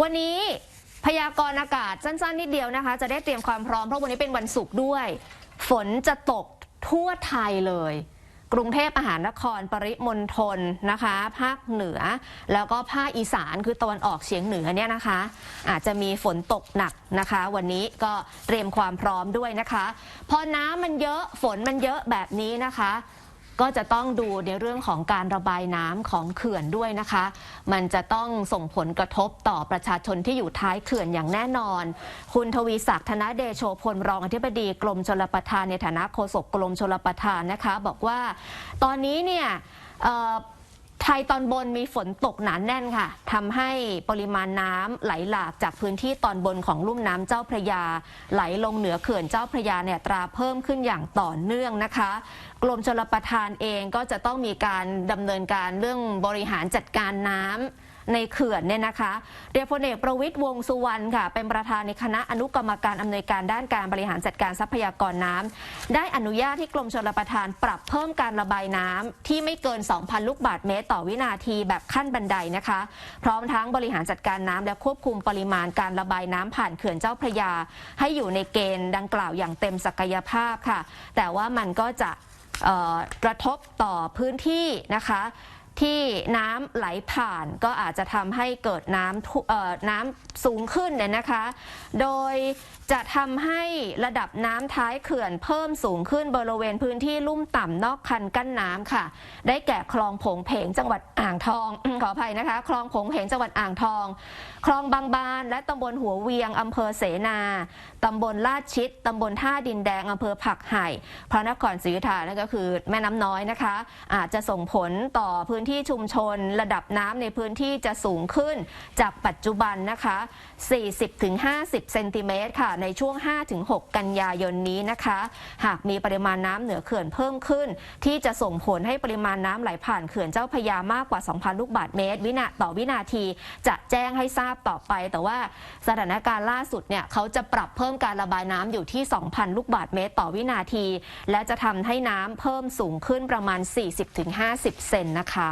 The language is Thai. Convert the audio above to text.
วันนี้พยากรณ์อากาศสั้นๆนิดเดียวนะคะ จะได้เตรียมความพร้อมเพราะวันนี้เป็นวันศุกร์ด้วย ฝนจะตกทั่วไทยเลย กรุงเทพมหานครปริมณฑลนะคะ ภาคเหนือ แล้วก็ภาคอีสานคือตะวันออกเฉียงเหนือเนี่ยนะคะ อาจจะมีฝนตกหนักนะคะ วันนี้ก็เตรียมความพร้อมด้วยนะคะ พอน้ำมันเยอะฝนมันเยอะแบบนี้นะคะ ก็จะต้องดูในเรื่องของการระบายน้ำของเขื่อนด้วยนะคะ มันจะต้องส่งผลกระทบต่อประชาชนที่อยู่ท้ายเขื่อนอย่างแน่นอน คุณทวีศักดิ์ธนเดโชพลรองอธิบดีกรมชลประทานในฐานะโฆษกกรมชลประทานนะคะ บอกว่า ตอนนี้เนี่ย ยตอนบนมีฝนตกหนานแน่นค่ะทำให้ปริมาณน้ำไหลหลากจากพื้นที่ตอนบนของลุ่มน้ำเจ้าพระยา ไหลลงเหนือเขื่อนเจ้าพระยาเนี่ยตราเพิ่มขึ้นอย่างต่อเนื่องนะคะ กรมชลประทานเองก็จะต้องมีการดำเนินการเรื่องบริหารจัดการน้ำ ในเขื่อนเนี่ยนะคะเรียพลเอกประวิตยวงสุวรรณค่ะ เป็นประธานในคณะอนุกรรมการอำนวยการด้านการบริหารจัดการทรัพยากรน้ำได้อนุญาตที่กรมชลประทานปรับเพิ่มการระบายน้ำที่ไม่เกิน 2,000 ลูกบาศก์เมตรต่อวินาทีแบบขั้นบันไดนะคะ พร้อมทั้งบริหารจัดการน้ำและควบคุมปริมาณการระบายน้ำผ่านเขื่อนเจ้าพระยา ให้อยู่ในเกณฑ์ดังกล่าวอย่างเต็มศักยภาพค่ะ แต่ว่ามันก็จะกระทบต่อพื้นที่นะคะ ที่น้ำไหลผ่านก็อาจจะทำให้เกิดน้ำน้ำสูงขึ้นเนี่ยนะคะ โดยจะทำให้ระดับน้ำท้ายเขื่อนเพิ่มสูงขึ้นบริเวณพื้นที่ลุ่มต่ำนอกคันกั้นน้ำค่ะ ได้แก่คลองผงเพงจังหวัดอ่างทอง ขออภัยนะคะ คลองผงเพงจังหวัดอ่างทอง คลองบางบานและตำบลหัวเวียงอำเภอเสนาตำบลลาดชิดตำบลท่าดินแดงอำเภอผักไห่พระนครศรีอยุธยานั่นก็คือแม่น้ำน้อยนะคะ อาจจะส่งผลต่อพื้นที่ชุมชน ระดับน้ำในพื้นที่จะสูงขึ้นจากปัจจุบันนะคะ 40-50 เซนติเมตรค่ะ ในช่วง 5-6 กันยายนนี้นะคะ หากมีปริมาณน้ำเหนือเขื่อนเพิ่มขึ้น ที่จะส่งผลให้ปริมาณน้ำไหลผ่านเขื่อนเจ้าพยามากกว่า 2,000 ลูกบาศก์เมตร วินาต่อวินาทีจะแจ้งให้ทราบต่อไป แต่ว่าสถานการณ์ล่าสุดเนี่ยเขาจะปรับเพิ่มการระบายน้ำอยู่ที่ 2,000 ลูกบาศก์เมตร ต่อวินาที และจะทำให้น้ำเพิ่มสูงขึ้นประมาณ 40-50 เซนนะคะ